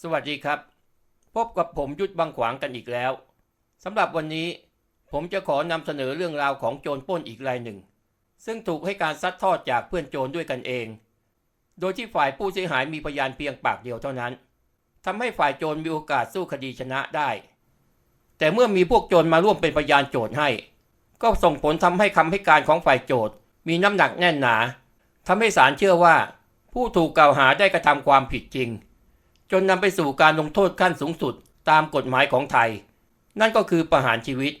สวัสดีครับ พบกับผมยุทธบางขวางกันอีกแล้วสำหรับวันนี้ ผมจะขอนำเสนอเรื่องราวของโจรปล้นอีกรายหนึ่ง ซึ่งถูกให้การซัดทอดจากเพื่อนโจรด้วยกันเอง โดยที่ฝ่ายผู้เสียหายมีพยานเพียงปากเดียวเท่านั้นทำให้ฝ่ายโจรมีโอกาสสู้คดีชนะได้ แต่เมื่อมีพวกโจรมาร่วมเป็นพยานโจทย์ให้ ก็ส่งผลทำให้คำให้การของฝ่ายโจทย์มีน้ำหนักแน่นหนาทำให้ศาลเชื่อว่า ผู้ถูกกล่าวหาได้กระทำความผิดจริง จนนำไปสู่การลงโทษขั้นสูงสุดตามกฎหมายของไทย นั่นก็คือประหารชีวิต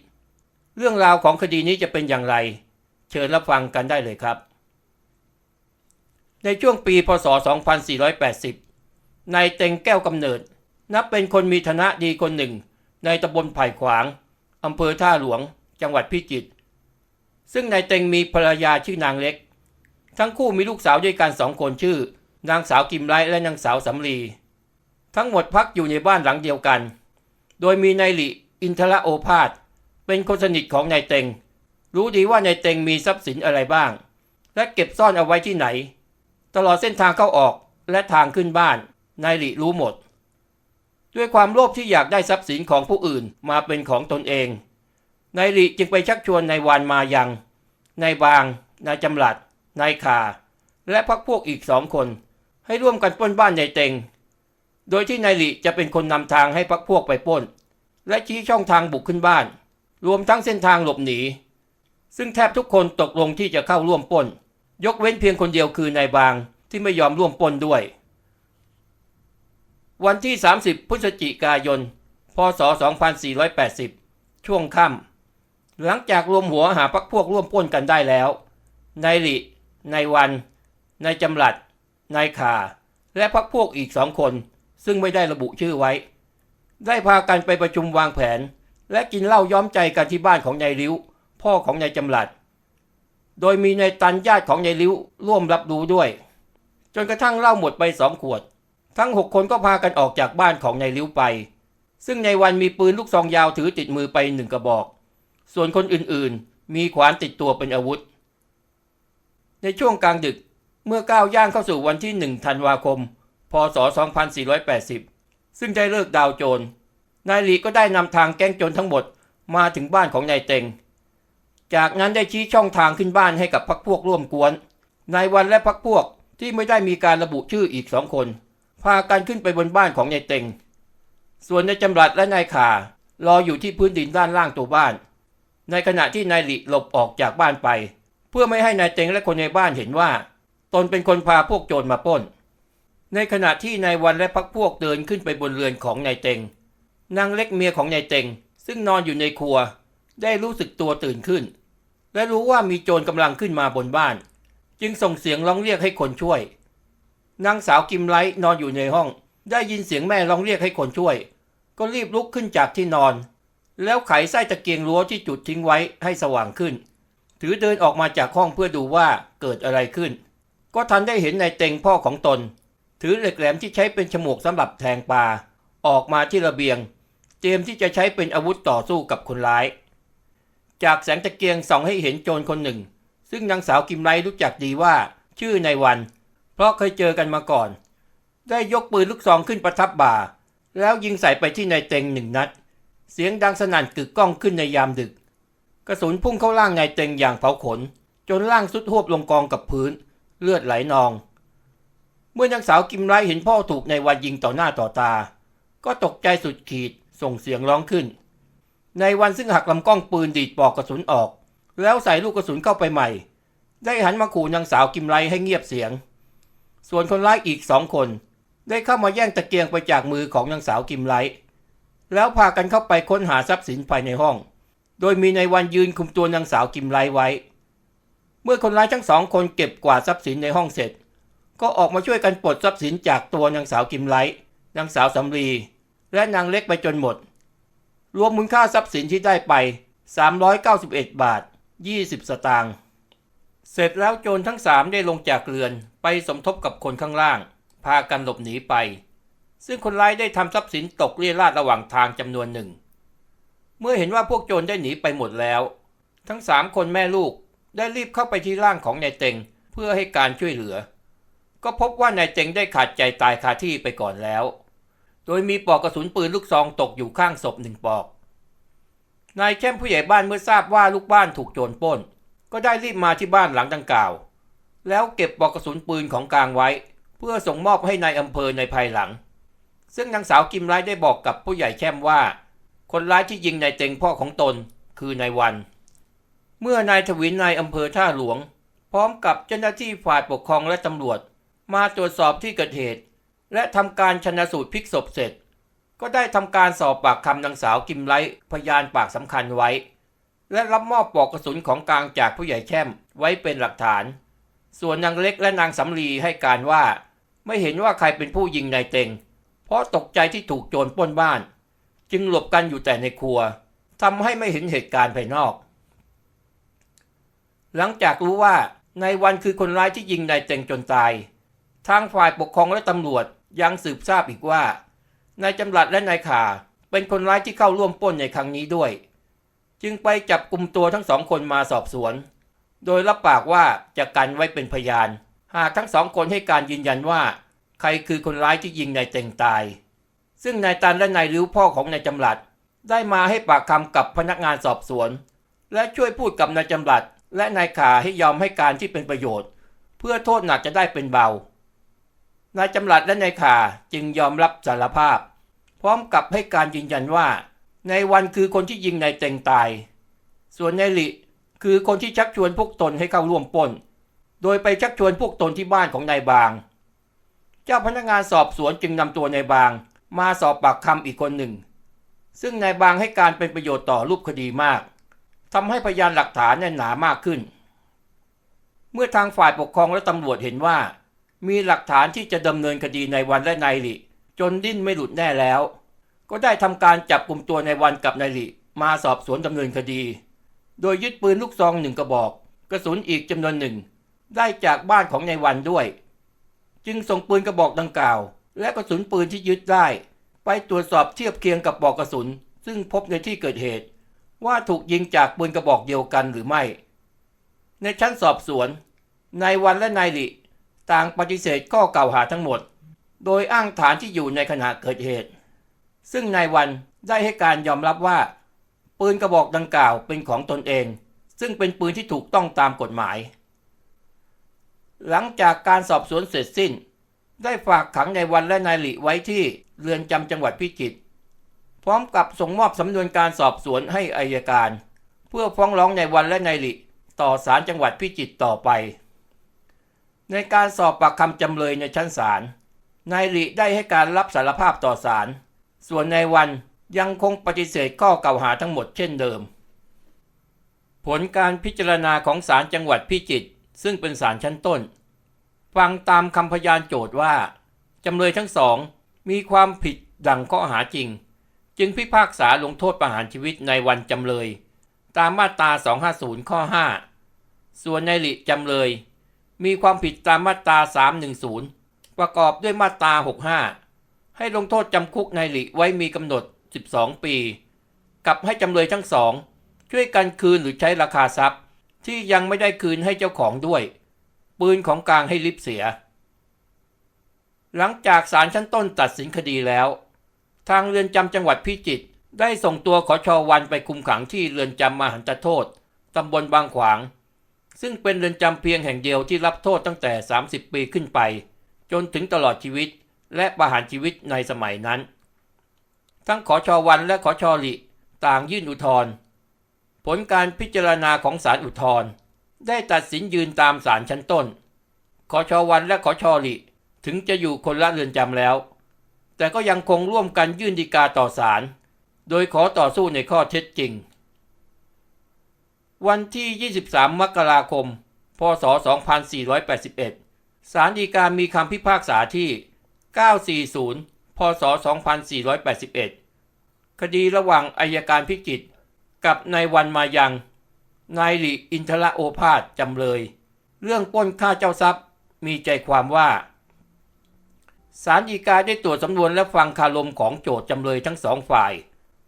เรื่องราวของคดีนี้จะเป็นอย่างไร เชิญรับฟังกันได้เลยครับ ในช่วงปีพศ 2480 นายเต็งแก้วกำเนิด นับเป็นคนมีฐานะดีคนหนึ่ง ในตำบลไผ่ขวางอำเภอท่าหลวง จังหวัดพิจิตร ซึ่งนายเต็งมีภรรยาชื่อนางเล็ก ทั้งคู่มีลูกสาวด้วยกันสองคนชื่อ นางสาวกิมไลและนางสาวสำลี ทั้งหมดพักอยู่ในบ้านหลังเดียวกัน โดยมีนายหลิอินทระโอภาสเป็นคนสนิทของนายเต็ง รู้ดีว่านายเต็งมีทรัพย์สินอะไรบ้าง และเก็บซ่อนเอาไว้ที่ไหน ตลอดเส้นทางเข้าออกและทางขึ้นบ้านนายหลิรู้หมด ด้วยความโลภที่อยากได้ทรัพย์สินของผู้อื่นมาเป็นของตนเองนายหลิจึงไปชักชวนนายวันมายังนายบางนายจำหลัดนายขา และพักพวกอีกสองคน ให้ร่วมกันปล้นบ้านนายเต็ง โดยที่นายหลิจะเป็นคนนำทางให้พักพวกไปป้น และชี้ช่องทางบุกขึ้นบ้าน รวมทั้งเส้นทางหลบหนี ซึ่งแทบทุกคนตกลงที่จะเข้าร่วมป้น ยกเว้นเพียงคนเดียวคือนายบางที่ไม่ยอมร่วมป้นด้วย วันที่ 30 พฤศจิกายน พศ 2480 ช่วงค่ำหลังจากรวมหัวหาพักพวกร่วมป้นกันได้แล้ว นายหลินายวัน นายจำหลัด นายขา และพักพวกอีกสองคน ซึ่งไม่ได้ระบุชื่อไว้ ได้พากันไปประชุมวางแผน และกินเหล้าย้อมใจกันที่บ้านของนายริ้ว พ่อของนายจำหลัด โดยมีนายตันญาติของนายริ้วร่วมรับรู้ด้วย จนกระทั่งเหล้าหมดไปสองขวด ทั้งหกคนก็พากันออกจากบ้านของนายริ้วไป ซึ่งในวันมีปืนลูกซองยาวถือติดมือไปหนึ่งกระบอก ส่วนคนอื่นๆ มีขวานติดตัวเป็นอาวุธ ในช่วงกลางดึกเมื่อก้าวย่างเข้าสู่วันที่1ธันวาคม พศ 2480 ซึ่งได้เลิกดาวโจร นายหลีก็ได้นำทางแก๊งโจรทั้งหมดมาถึงบ้านของนายเต็ง จากนั้นได้ชี้ช่องทางขึ้นบ้านให้กับพักพวกร่วมกวน นายวันและพักพวกที่ไม่ได้มีการระบุชื่ออีกสองคน พากันขึ้นไปบนบ้านของนายเต็ง ส่วนนายจำรัดและนายขารออยู่ที่พื้นดินด้านล่างตัวบ้าน ในขณะที่นายหลีหลบออกจากบ้านไป เพื่อไม่ให้นายเต็งและคนในบ้านเห็นว่า ตนเป็นคนพาพวกโจรมาปล้น ในขณะที่นายวันและพักพวกเดินขึ้นไปบนเรือนของนายเต็ง นางเล็กเมียของนายเต็ง ซึ่งนอนอยู่ในครัว ได้รู้สึกตัวตื่นขึ้น และรู้ว่ามีโจรกำลังขึ้นมาบนบ้าน จึงส่งเสียงร้องเรียกให้คนช่วย นางสาวกิมไลท์นอนอยู่ในห้อง ได้ยินเสียงแม่ร้องเรียกให้คนช่วย ก็รีบลุกขึ้นจากที่นอน แล้วไขไส้ตะเกียงรั้วที่จุดทิ้งไว้ให้สว่างขึ้น ถือเดินออกมาจากห้องเพื่อดูว่าเกิดอะไรขึ้น ก็ทันได้เห็นนายเต็งพ่อของตน ถือเหล็กแหลมที่ใช้เป็นฉมวกสำหรับแทงปลาออกมาที่ระเบียง เตรียมที่จะใช้เป็นอาวุธต่อสู้กับคนร้าย จากแสงตะเกียงส่องให้เห็นโจรคนหนึ่ง ซึ่งนางสาวกิมไลรู้จักดีว่าชื่อในวัน เพราะเคยเจอกันมาก่อน ได้ยกปืนลูกซองขึ้นประทับบ่า แล้วยิงใส่ไปที่นายเต็งหนึ่งนัด เสียงดังสนั่นกึกก้องขึ้นในยามดึก กระสุนพุ่งเข้าร่างนายเต็งอย่างเผาขน จนร่างสุดหวบลงกองกับพื้น เลือดไหลนอง เมื่อนางสาวกิมไลเห็นพ่อถูกในายวันยิงต่อหน้าต่อตา ก็ตกใจสุดขีดส่งเสียงร้องขึ้น ในวันซึ่งหักลำกล้องปืนดีดปอกกระสุนออก แล้วใส่ลูกกระสุนเข้าไปใหม่ ได้หันมาขู่นางสาวกิมไลให้เงียบเสียง ส่วนคนร้ายอีกสองคน ได้เข้ามาแย่งตะเกียงไปจากมือของนางสาวกิมไลแล้วพากันเข้าไปค้นหาทรัพย์สินภายในห้อง โดยมีในวันยืนคุมตัวนางสาวกิมไลไว้ เมื่อคนร้ายทั้งสองคนเก็บกวาดทรัพย์สินในห้องเสร็จ ก็ออกมาช่วยกันปลดทรัพย์สินจากตัวนางสาวกิมไลนางสาวสำลี และนางเล็กไปจนหมด รวมมูลค่าทรัพย์สินที่ได้ไป 391 บาท 20 สตางค์เสร็จแล้วโจรทั้งสามได้ลงจากเรือนไปสมทบกับคนข้างล่าง พากันหลบหนีไป ซึ่งคนร้ายได้ทำทรัพย์สินตกเรี่ยราดระหว่างทางจำนวนหนึ่ง เมื่อเห็นว่าพวกโจรได้หนีไปหมดแล้ว ทั้งสามคนแม่ลูกได้รีบเข้าไปที่ร่างของนายเต็งเพื่อให้การช่วยเหลือ ก็พบว่านายเต็งได้ขาดใจตายคาที่ไปก่อนแล้ว โดยมีปลอกกระสุนปืนลูกซองตกอยู่ข้างศพหนึ่งปลอก นายแช่มผู้ใหญ่บ้านเมื่อทราบว่าลูกบ้านถูกโจรปล้น ก็ได้รีบมาที่บ้านหลังดังกล่าว แล้วเก็บปลอกกระสุนปืนของกลางไว้ เพื่อส่งมอบให้ในายอำเภอในภายหลัง ซึ่งนางสาวกิมไร้ได้บอกกับผู้ใหญ่แช่มว่า คนร้ายที่ยิงนายเต็งพ่อของตนคือนายวัน เมื่อนายทวินนายอำเภอท่าหลวง พร้อมกับเจ้าหน้าที่ฝ่ายปกครองและตำรวจ มาตรวจสอบที่เกิดเหตุ และทำการชนสูตรพลิกศพเสร็จ ก็ได้ทำการสอบปากคำนางสาวกิมไลพยานปากสำคัญไว้ และรับมอบปลอกกระสุนของกลางจากผู้ใหญ่แช่มไว้เป็นหลักฐาน ส่วนนางเล็กและนางสำลีให้การว่า ไม่เห็นว่าใครเป็นผู้ยิงนายเต็ง เพราะตกใจที่ถูกโจรปล้นบ้าน จึงหลบกันอยู่แต่ในครัวทำให้ไม่เห็นเหตุการณ์ภายนอก หลังจากรู้ว่านวันคือคนร้ายที่ยิงนายเต็งจนตาย ทางฝ่ายปกครองและตำรวจยังสืบทราบอีกว่านายจำรัดและนายขาเป็นคนร้ายที่เข้าร่วมปล้นในครั้งนี้ด้วย จึงไปจับกลุ่มตัวทั้งสองคนมาสอบสวน โดยรับปากว่าจะกันไว้เป็นพยาน หากทั้งสองคนให้การยืนยันว่า ใครคือคนร้ายที่ยิงนายเต็งตาย ซึ่งนายตันและนายริ้วพ่อของนายจำรัดได้มาให้ปากคำกับพนักงานสอบสวน และช่วยพูดกับนายจำรัดและนายขาให้ยอมให้การที่เป็นประโยชน์ เพื่อโทษหนักจะได้เป็นเบา นายจำรัดและนายขาจึงยอมรับสารภาพ พร้อมกับให้การยืนยันว่า ในวันคือคนที่ยิงนายเต็งตาย ส่วนนายหลิคือคนที่ชักชวนพวกตนให้เข้าร่วมปล้น โดยไปชักชวนพวกตนที่บ้านของนายบาง เจ้าพนักงานสอบสวนจึงนำตัวนายบาง มาสอบปากคำอีกคนหนึ่ง ซึ่งนายบางให้การเป็นประโยชน์ต่อรูปคดีมากทำให้พยานหลักฐานแน่นหนามากขึ้น เมื่อทางฝ่ายปกครองและตำรวจเห็นว่า มีหลักฐานที่จะดำเนินคดีในวันและนายหลิจนดิ้นไม่หลุดแน่แล้ว ก็ได้ทำการจับกลุ่มตัวในวันกับนายหลิมาสอบสวนดำเนินคดี โดยยึดปืนลูกซองหนึ่งกระบอก กระสุนอีกจำนวนหนึ่ง ได้จากบ้านของนายวันด้วย จึงส่งปืนกระบอกดังกล่าว และกระสุนปืนที่ยึดได้ ไปตรวจสอบเทียบเคียงกับปลอกกระสุน ซึ่งพบในที่เกิดเหตุ ว่าถูกยิงจากปืนกระบอกเดียวกันหรือไม่ ในชั้นสอบสวนนายวันและนายหลิ ต่างปฏิเสธข้อกล่าวหาทั้งหมด โดยอ้างฐานที่อยู่ในขณะเกิดเหตุ ซึ่งนายวันได้ให้การยอมรับว่า ปืนกระบอกดังกล่าวเป็นของตนเอง ซึ่งเป็นปืนที่ถูกต้องตามกฎหมาย หลังจากการสอบสวนเสร็จสิ้น ได้ฝากขังนายวันและนายหลิไว้ที่เรือนจำจังหวัดพิจิตรพร้อมกับส่งมอบสำนวนการสอบสวนให้อายการ เพื่อฟ้องร้องนายวันและนายหลิต่อศาลจังหวัดพิจิตรต่อไป ในการสอบปากคำจำเลยในชั้นศาล นายหลิได้ให้การรับสารภาพต่อศาล ส่วนนายวันยังคงปฏิเสธข้อกล่าวหาทั้งหมดเช่นเดิม ผลการพิจารณาของศาลจังหวัดพิจิตรซึ่งเป็นศาลชั้นต้น ฟังตามคำพยานโจทย์ว่า จำเลยทั้งสองมีความผิดดังข้อหาจริง จึงพิพากษาลงโทษประหารชีวิตในวันจำเลย ตามมาตรา 250 ข้อ 5 ส่วนในหลิจำเลย มีความผิดตามมาตรา 310 ประกอบด้วยมาตรา 65 ให้ลงโทษจำคุกในหลิไว้มีกำหนด 12 ปี กับให้จำเลยทั้งสอง ช่วยกันคืนหรือใช้ราคาทรัพย์ ที่ยังไม่ได้คืนให้เจ้าของด้วย ปืนของกลางให้ลิบเสีย หลังจากศาลชั้นต้นตัดสินคดีแล้ว ทางเรือนจำจังหวัดพิจิตรได้ส่งตัวขอชอวันไปคุมขังที่เรือนจำมหันตโทษตำบลบางขวาง ซึ่งเป็นเรือนจำเพียงแห่งเดียวที่รับโทษตั้งแต่ 30 ปีขึ้นไป จนถึงตลอดชีวิตและประหารชีวิตในสมัยนั้น ทั้งขอชอวันและขอชอลิต่างยื่นอุทธรณ์ผลการพิจารณาของศาลอุทธรณ์ได้ตัดสินยืนตามศาลชั้นต้น ขอชอวันและขอชอลิถึงจะอยู่คนละเรือนจำแล้ว แต่ก็ยังคงร่วมกันยื่นฎีกาต่อศาลโดยขอต่อสู้ในข้อเท็จจริง วันที่ 23 มกราคม พศ 2481 ศาลฎีกามีคำพิพากษาที่ 940 พศ 2481 คดีระหว่างอายการพิจิตรกับนายวันมายัง นายหลีอินทระโอภาสจำเลย เรื่องป้นค่าเจ้าทรัพย์มีใจความว่า ศาลฎีกาได้ตรวจสำนวนและฟังคารมของโจทย์จำเลยทั้งสองฝ่าย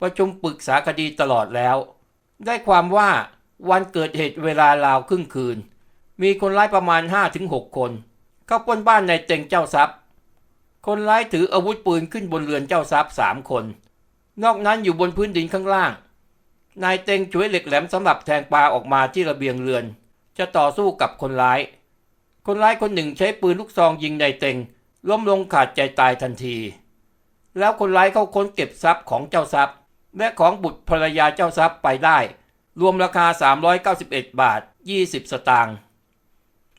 ประชุมปรึกษาคดีตลอดแล้ว ได้ความว่า วันเกิดเหตุเวลาราวครึ่งคืน มีคนร้ายประมาณ 5-6 คน เข้าปล้นบ้านในเต็งเจ้าทรัพย์ คนร้ายถืออาวุธปืนขึ้นบนเรือนเจ้าทรัพย์สามคน นอกนั้นอยู่บนพื้นดินข้างล่าง นายเต็งช่วยเหล็กแหลมสำหรับแทงปลาออกมาที่ระเบียงเรือน จะต่อสู้กับคนร้าย คนร้ายคนหนึ่งใช้ปืนลูกซองยิงนายเต็งล้มลงขาดใจตายทันที แล้วคนร้ายเข้าค้นเก็บทรัพย์ของเจ้าทรัพย์ และของบุตรภรรยาเจ้าทรัพย์ไปได้ รวมราคา 391 บาท 20 สตางค์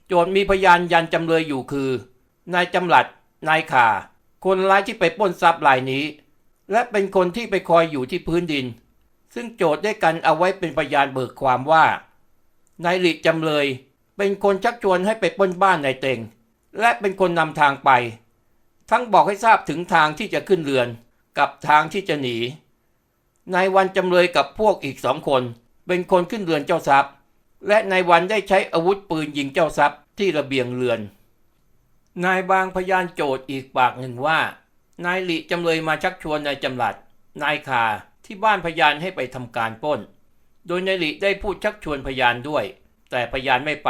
โจทย์มีพยานยันจำเลยอยู่คือนายจำหลัดนายขาคนร้ายที่ไปปล้นทรัพย์รายนี้ และเป็นคนที่ไปคอยอยู่ที่พื้นดิน ซึ่งโจทย์ได้กันเอาไว้เป็นพยานเบิกความว่านายหลีจำเลย เป็นคนชักชวนให้ไปปล้นบ้านนายเต็ง และเป็นคนนำทางไป ทั้งบอกให้ทราบถึงทางที่จะขึ้นเรือนกับทางที่จะหนีนายวันจำเลยกับพวกอีกสองคน เป็นคนขึ้นเรือนเจ้าทรัพย์ และนายวันได้ใช้อาวุธปืนยิงเจ้าทรัพย์ที่ระเบียงเรือน นายบางพยานโจทย์อีกปากหนึ่งว่า นายหลีจำเลยมาชักชวนนายจำหลัด นายคาที่บ้านพยานให้ไปทำการป้น โดยนายหลีได้พูดชักชวนพยานด้วย แต่พยานไม่ไป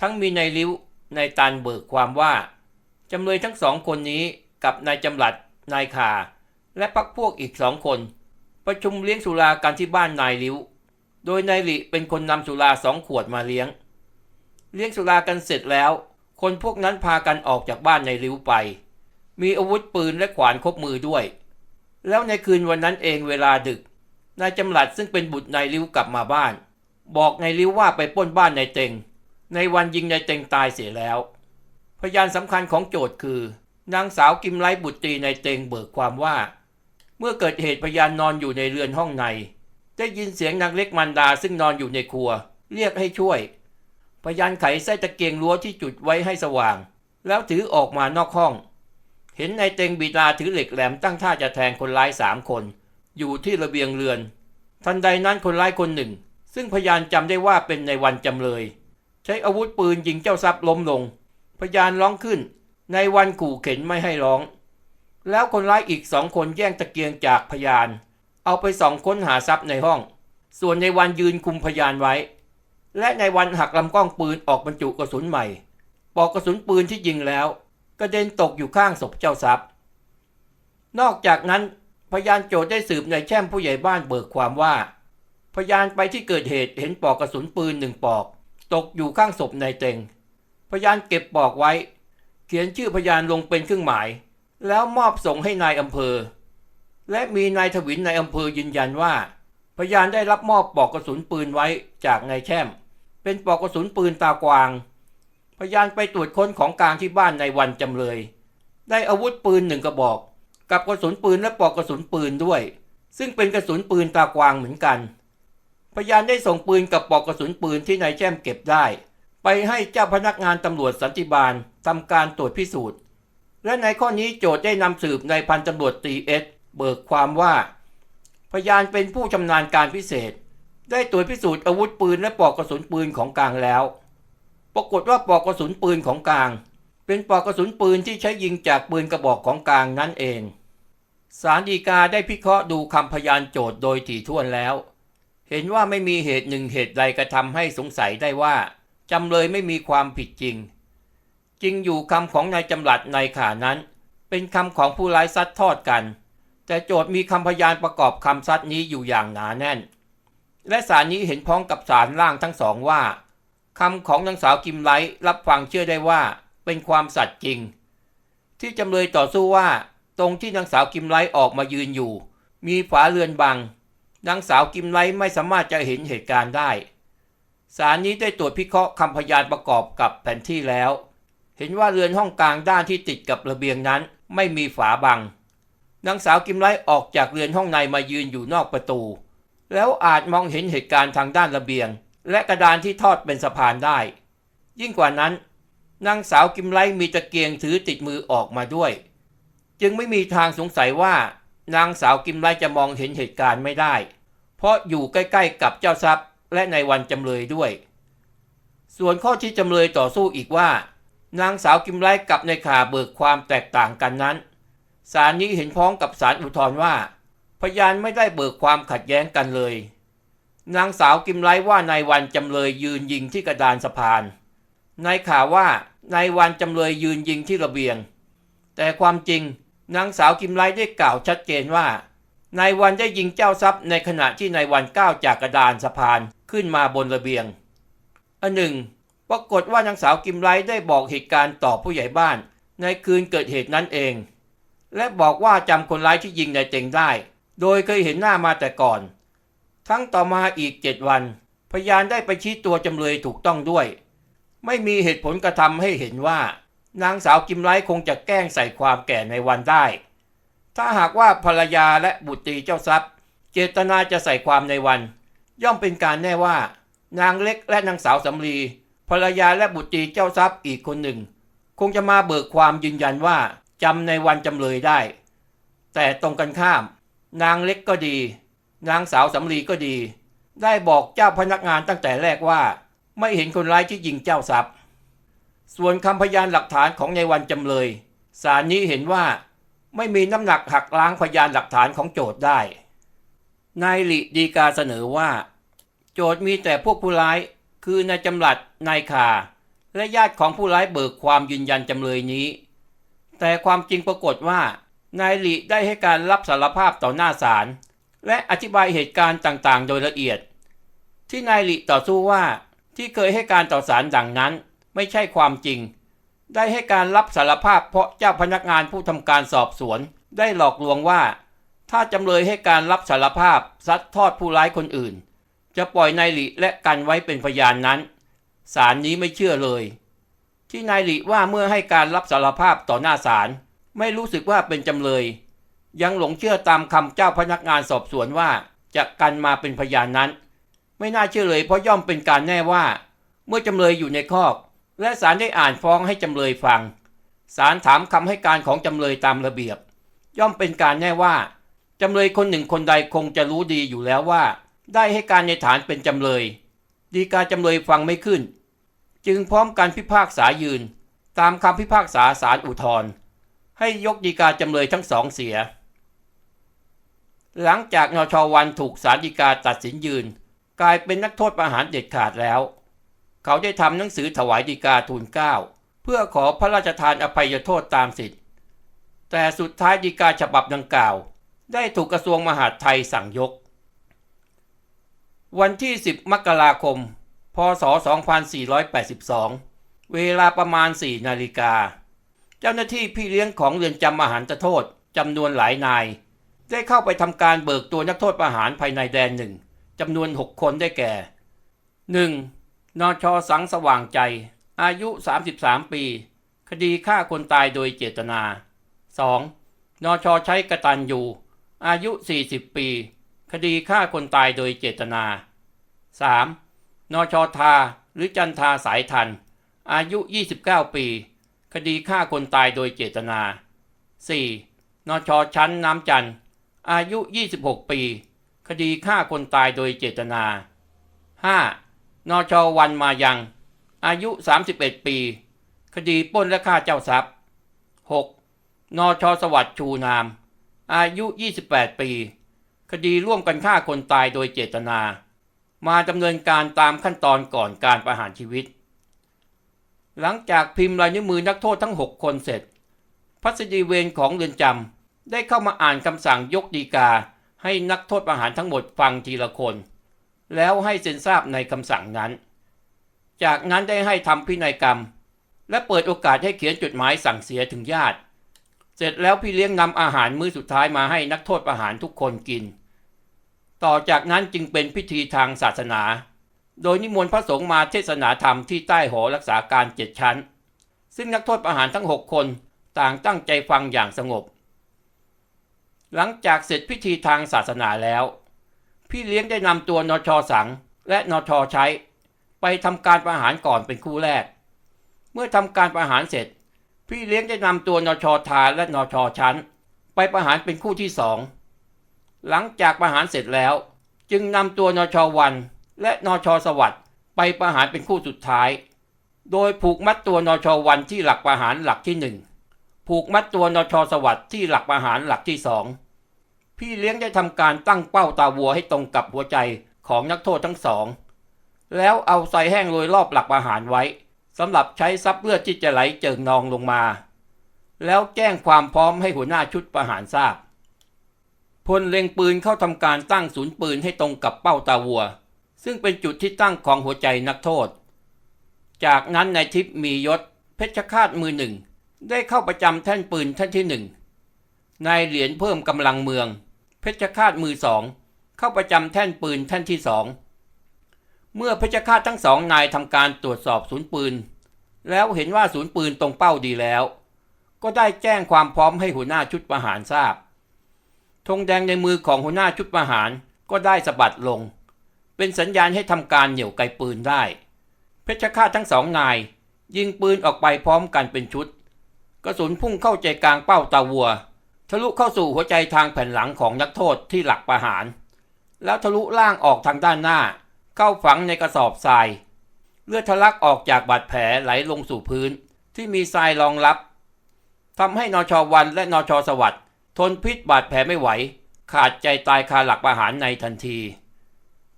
ทั้งมีนายลิ้วนายตันเบิกความว่าจำเลยทั้งสองคนนี้กับนายจำหลัด นายคาและพักพวกอีกสองคน ประชุมเลี้ยงสุรากันที่บ้านนายลิ้ว โดยนายหลีเป็นคนนำสุราสองขวดมาเลี้ยง เลี้ยงสุรากันเสร็จแล้ว คนพวกนั้นพากันออกจากบ้านนายลิ้วไป มีอาวุธปืนและขวานครบมือด้วย แล้วในคืนวันนั้นเองเวลาดึก นายจำหลัดซึ่งเป็นบุตรนายลิ้วกลับมาบ้าน บอกนายลิ้วว่าไปป้นบ้านนายเต็ง ในวันยิงนายเต็งตายเสียแล้ว พยานสำคัญของโจทย์คือนางสาวกิมไลบุตรีนายเต็งเบิกความว่า เมื่อเกิดเหตุพยานนอนอยู่ในเรือนห้องใน ได้ยินเสียงนางเล็กมันดาซึ่งนอนอยู่ในครัว เรียกให้ช่วย พยานไขไส้ตะเกียงรั้วที่จุดไว้ให้สว่าง แล้วถือออกมานอกห้อง เห็นนายเต็งบิดาถือเหล็กแหลมตั้งท่าจะแทงคนร้ายสามคน อยู่ที่ระเบียงเรือน ทันใดนั้นคนร้ายคนหนึ่ง ซึ่งพยานจำได้ว่าเป็นในวันจำเลย ใช้อาวุธปืนยิงเจ้าทรัพย์ล้มลง พยานร้องขึ้น ในวันขู่เข็นไม่ให้ร้อง แล้วคนร้ายอีกสองคนแย่งตะเกียงจากพยาน เอาไปสองค้นหาทรัพย์ในห้อง ส่วนในวันยืนคุมพยานไว้ และในวันหักลำกล้องปืนออกบรรจุกระสุนใหม่ ปอกกระสุนปืนที่ยิงแล้วกระเด็นตกอยู่ข้างศพเจ้าทรัพย์ นอกจากนั้นพยานโจทย์ได้สืบในแช่มผู้ใหญ่บ้านเบิกความว่า พยานไปที่เกิดเหตุเห็นปอกกระสุนปืนหนึ่งปอก ตกอยู่ข้างศพนายเต็ง พยานเก็บปอกไว้ เขียนชื่อพยานลงเป็นเครื่องหมาย แล้วมอบส่งให้นายอำเภอ และมีนายทวินในอำเภอยืนยันว่า พยานได้รับมอบปลอกกระสุนปืนไว้จากนายแช่ม เป็นปลอกกระสุนปืนตากวาง พยานไปตรวจค้นของกลางที่บ้านในวันจำเลย ได้อาวุธปืนหนึ่งกระบอก กับกระสุนปืนและปลอกกระสุนปืนด้วย ซึ่งเป็นกระสุนปืนตากวางเหมือนกัน พยานได้ส่งปืนกับปลอกกระสุนปืนที่นายแช่มเก็บได้ ไปให้เจ้าพนักงานตำรวจสันติบาลทำการตรวจพิสูจน์และในข้อนี้โจทย์ได้นำสืบในพันตำรวจตีเอส เบิกความว่า พยานเป็นผู้ชำนาญการพิเศษ ได้ตรวจพิสูจน์อาวุธปืนและปลอกกระสุนปืนของกลางแล้ว ปรากฏว่าปลอกกระสุนปืนของกลาง เป็นปลอกกระสุนปืนที่ใช้ยิงจากปืนกระบอกของกลางนั่นเองศาลฎีกาได้พิเคราะห์ดูคำพยานโจทย์โดยถี่ถ้วนแล้ว เห็นว่าไม่มีเหตุหนึ่งเหตุใดกระทำให้สงสัยได้ว่าจำเลยไม่มีความผิดจริง จริงอยู่คำของนายจำหลัดในข่านั้น เป็นคำของผู้ร้ายซัดทอดกัน แต่โจทย์มีคำพยานประกอบคำซัดนี้อยู่อย่างหนาแน่น และศาลนี้เห็นพ้องกับศาลล่างทั้งสองว่าคำของนางสาวกิมไลท์รับฟังเชื่อได้ว่าเป็นความสัตย์จริง ที่จำเลยต่อสู้ว่า ตรงที่นางสาวกิมไลท์ออกมายืนอยู่ มีฝาเรือนบังนางสาวกิมไลท์ไม่สามารถจะเห็นเหตุการณ์ได้ศาลนี้ได้ตรวจพิเคราะห์คำพยานประกอบกับแผนที่แล้ว เห็นว่าเรือนห้องกลางด้านที่ติดกับระเบียงนั้นไม่มีฝาบัง นางสาวกิมไลออกจากเรือนห้องในมายืนอยู่นอกประตู แล้วอาจมองเห็นเหตุการณ์ทางด้านระเบียง และกระดานที่ทอดเป็นสะพานได้ ยิ่งกว่านั้น นางสาวกิมไลมีตะเกียงถือติดมือออกมาด้วย จึงไม่มีทางสงสัยว่า นางสาวกิมไลจะมองเห็นเหตุการณ์ไม่ได้ เพราะอยู่ใกล้ๆกับเจ้าทรัพย์ และในวันจำเลยด้วย ส่วนข้อที่จำเลยต่อสู้อีกว่า นางสาวกิมไลกับนายขาเบิกความแตกต่างกันนั้น ศาลนี้เห็นพ้องกับศาลอุทธรณ์ว่า พยานไม่ได้เบิกความขัดแย้งกันเลย นางสาวกิมไลว่านายวันจำเลยยืนยิงที่กระดานสะพาน นายข่าวว่านายวันจำเลยยืนยิงที่ระเบียง แต่ความจริงนางสาวกิมไลได้กล่าวชัดเจนว่านายวันได้ยิงเจ้าทรัพย์ในขณะที่นายวันก้าวจากกระดานสะพานขึ้นมาบนระเบียง อันหนึ่ง ปรากฏว่านางสาวกิมไลได้บอกเหตุการณ์ต่อผู้ใหญ่บ้าน ในคืนเกิดเหตุนั้นเอง และบอกว่าจำคนร้ายที่ยิงนายเต็งได้ โดยเคยเห็นหน้ามาแต่ก่อน ทั้งต่อมาอีกเจ็ดวัน พยานได้ไปชี้ตัวจำเลยถูกต้องด้วย ไม่มีเหตุผลกระทำให้เห็นว่า นางสาวกิมไลคงจะแกล้งใส่ความแก่ในวันได้ ถ้าหากว่าภรรยาและบุตรีเจ้าทรัพย์ เจตนาจะใส่ความในวัน ย่อมเป็นการแน่ว่า นางเล็กและนางสาวสำลีภรรยาและบุตรีเจ้าทรัพย์อีกคนหนึ่ง คงจะมาเบิกความยืนยันว่า จำในวันจำเลยได้ แต่ตรงกันข้าม นางเล็กก็ดี นางสาวสำลีก็ดี ได้บอกเจ้าพนักงานตั้งแต่แรกว่า ไม่เห็นคนร้ายที่ยิงเจ้าทรัพย์ ส่วนคำพยานหลักฐานของในวันจำเลยศาลนี้เห็นว่าไม่มีน้ำหนักหักล้างพยานหลักฐานของโจทย์ได้ นายหลิดีกาเสนอว่า โจทย์มีแต่พวกผู้ร้าย คือนายจำรัดนายขา และญาติของผู้ร้ายเบิกความยืนยันจำเลยนี้ แต่ความจริงปรากฏว่านายหลิได้ให้การรับสารภาพต่อหน้าศาลและอธิบายเหตุการณ์ต่างๆ โดยละเอียด ที่นายหลิต่อสู้ว่าที่เคยให้การต่อศาลดังนั้นไม่ใช่ความจริง ได้ให้การรับสารภาพเพราะเจ้าพนักงานผู้ทำการสอบสวน ได้หลอกลวงว่า ถ้าจำเลยให้การรับสารภาพซัดทอดผู้ร้ายคนอื่น จะปล่อยนายหลีและกันไว้เป็นพยานนั้นศาลนี้ไม่เชื่อเลย ที่นายหลีว่าเมื่อให้การรับสารภาพต่อหน้าศาลไม่รู้สึกว่าเป็นจำเลย ยังหลงเชื่อตามคำเจ้าพนักงานสอบสวนว่าจะกันมาเป็นพยานนั้น ไม่น่าเชื่อเลยเพราะย่อมเป็นการแน่ว่า เมื่อจำเลยอยู่ในคอก และศาลได้อ่านฟ้องให้จำเลยฟังศาลถามคำให้การของจำเลยตามระเบียบ ย่อมเป็นการแน่ว่าจำเลยคนหนึ่งคนใดคงจะรู้ดีอยู่แล้วว่า ได้ให้การในฐานเป็นจำเลย ดีกาจำเลยฟังไม่ขึ้น จึงพร้อมการพิพากษายืน ตามคำพิพากษาศาลอุทธรณ์ให้ยกดีกาจำเลยทั้งสองเสีย หลังจากนชวันถูกศาลฎีกาตัดสินยืน กลายเป็นนักโทษประหารเด็ดขาดแล้ว เขาได้ทำหนังสือถวายฎีกาทูลเก้าเพื่อขอพระราชทานอภัยโทษตามสิทธิ์ แต่สุดท้ายฎีกาฉบับดังกล่าว ได้ถูกกระทรวงมหาดไทยสั่งยก วันที่ 10 มกราคม พศ 2482 เวลาประมาณ 4 นาฬิกา เจ้าหน้าที่พี่เลี้ยงของเรือนจำมหารโทษจำนวนหลายนาย ได้เข้าไปทำการเบิกตัวนักโทษประหารภายในแดนหนึ่งจำนวน 6 คนได้แก่ 1. นชสังสว่างใจ อายุ 33 ปี คดีฆ่าคนตายโดยเจตนา 2. นชใช้กระตันยูอายุ 40 ปี คดีฆ่าคนตายโดยเจตนา 3. นชทาหรือจันทาสายทัน อายุ 29 ปี คดีฆ่าคนตายโดยเจตนา 4. นชชั้นน้ำจันต์อายุ 26 ปี คดีฆ่าคนตายโดยเจตนา 5. นชวันมายัง อายุ 31 ปี คดีปล้นและฆ่าเจ้าทรัพย์ 6. นชสวัสดิ์ชูนาม อายุ 28 ปี คดีร่วมกันฆ่าคนตายโดยเจตนา มาดำเนินการตามขั้นตอนก่อนการประหารชีวิต หลังจากพิมพ์ลายนิ้วมือนักโทษทั้ง 6 คนเสร็จ พัสดีเวรของเรือนจำได้เข้ามาอ่านคำสั่งยกดีกาให้นักโทษประหารทั้งหมดฟังทีละคน แล้วให้เซ็นทราบในคำสั่งนั้น จากนั้นได้ให้ทำพินัยกรรม และเปิดโอกาสให้เขียนจดหมายสั่งเสียถึงญาติ เสร็จแล้วพี่เลี้ยงนำอาหารมื้อสุดท้ายมาให้นักโทษประหารทุกคนกิน ต่อจากนั้นจึงเป็นพิธีทางศาสนา โดยนิมนต์พระสงฆ์มาเทศนาธรรมที่ใต้หอรักษาการเจ็ดชั้น ซึ่งนักโทษประหารทั้ง 6 คนต่างตั้งใจฟังอย่างสงบ หลังจากเสร็จพิธีทางศาสนาแล้ว พี่เลี้ยงได้นำตัวนชสังและนชใช้ ไปทำการประหารก่อนเป็นคู่แรก เมื่อทำการประหารเสร็จ พี่เลี้ยงได้นำตัวนชทาและนชชั้น ไปประหารเป็นคู่ที่สอง หลังจากประหารเสร็จแล้ว จึงนำตัวนชวัน และนชสวัสด์ไปประหารเป็นคู่สุดท้าย โดยผูกมัดตัวนชวันที่หลักประหารหลักที่หนึ่งผูกมัดตัวนชสวัสด์ที่หลักประหารหลักที่สองพี่เลี้ยงได้ทำการตั้งเป้าตาวัวให้ตรงกับหัวใจของนักโทษทั้งสอง แล้วเอาใส่แห้งโรยรอบหลักประหารไว้สำหรับใช้ซับเลือดที่จะไหลเจิ่งนองลงมา แล้วแจ้งความพร้อมให้หัวหน้าชุดประหารทราบ พลเล็งปืนเข้าทำการตั้งศูนย์ปืนให้ตรงกับเป้าตาวัว ซึ่งเป็นจุดที่ตั้งของหัวใจนักโทษ จากนั้นนายทิพย์มียศ เพชรฆาตมือหนึ่ง ได้เข้าประจำแท่นปืนแท่นที่หนึ่งนายเหรียญเพิ่มกำลังเมือง เพชรฆาตมือสองเข้าประจำแท่นปืนแท่นที่สองเมื่อเพชรฆาตทั้งสองนายทำการตรวจสอบศูนย์ปืน แล้วเห็นว่าศูนย์ปืนตรงเป้าดีแล้ว ก็ได้แจ้งความพร้อมให้หัวหน้าชุดประหารทราบ ธงแดงในมือของหัวหน้าชุดประหารก็ได้สะบัดลง เป็นสัญญาณให้ทำการเหนี่ยวไกปืนได้ เพชรฆาตทั้งสองนาย ยิงปืนออกไปพร้อมกันเป็นชุด กระสุนพุ่งเข้าใจกลางเป้าตาวัว ทะลุเข้าสู่หัวใจทางแผ่นหลังของนักโทษที่หลักประหาร แล้วทะลุล่างออกทางด้านหน้า เข้าฝังในกระสอบทราย เลือดทะลักออกจากบาดแผลไหลลงสู่พื้นที่มีทรายรองรับทำให้นชวันและนชสวัสด์ ทนพิษบาดแผลไม่ไหว ขาดใจตายคาหลักประหารในทันที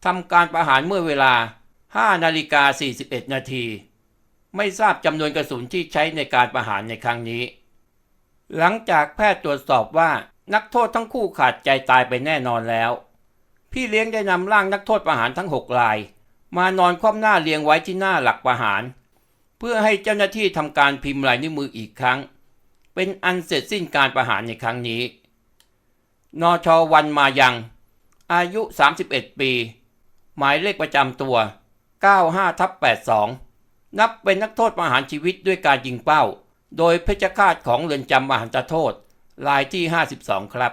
ทำการประหารเมื่อเวลา 5 นาฬิกา 41 นาที ไม่ทราบจำนวนกระสุนที่ใช้ในการประหารในครั้งนี้ หลังจากแพทย์ตรวจสอบว่านักโทษทั้งคู่ขาดใจตายไปแน่นอนแล้ว พี่เลี้ยงได้นำร่างนักโทษประหารทั้ง 6 ราย มานอนคว่ำหน้าเรียงไว้ที่หน้าหลักประหาร เพื่อให้เจ้าหน้าที่ทำการพิมพ์ลายนิ้วมืออีกครั้ง เป็นอันเสร็จสิ้นการประหารในครั้งนี้ นชวันมายัง อายุ 31 ปี หมายเลขประจำตัว 95ทับ82 นับเป็นนักโทษประหารชีวิตด้วยการยิงเป้า โดยเพชฌฆาตของเรือนจำมหันตโทษรายที่ 52 ครับ